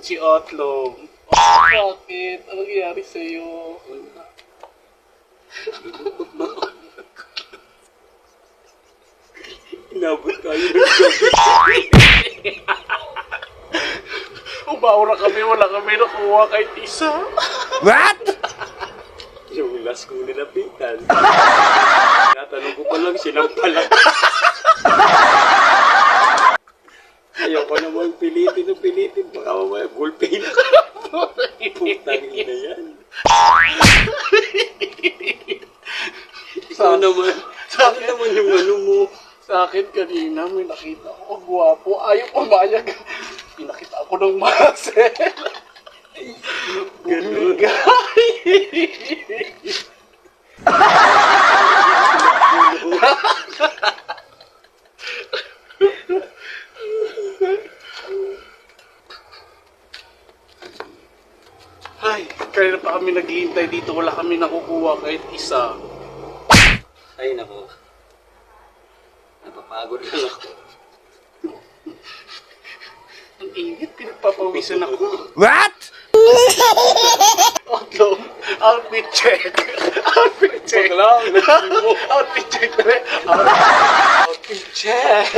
si Otlong. Oh, bakit? Ano nangyari sa'yo? Inabot tayo ng gabi. Umaura kami, wala kami nakuha kahit isa. What? Yung last kong nilapitan. Natanong ko pa lang, silang pala. Ayoko naman pilitin ng pilitin. Baka mamaya ballpen. Putang ina yan. Ikaw naman. Sa akin naman yung ano mo. Sa akin kanina, may nakita ko, gwapo. Ayaw pumayag. Pinakita ako ng muscle. Ganun. Ay, kaya pa kami naghihintay dito, wala kami nakukuha kahit isa. Ay, nako. Napapagod lang ako. Ang init, pinagpapawisan ako. What? Otlong, outfit check. Outfit check. nagsin mo. outfit check. Outfit check.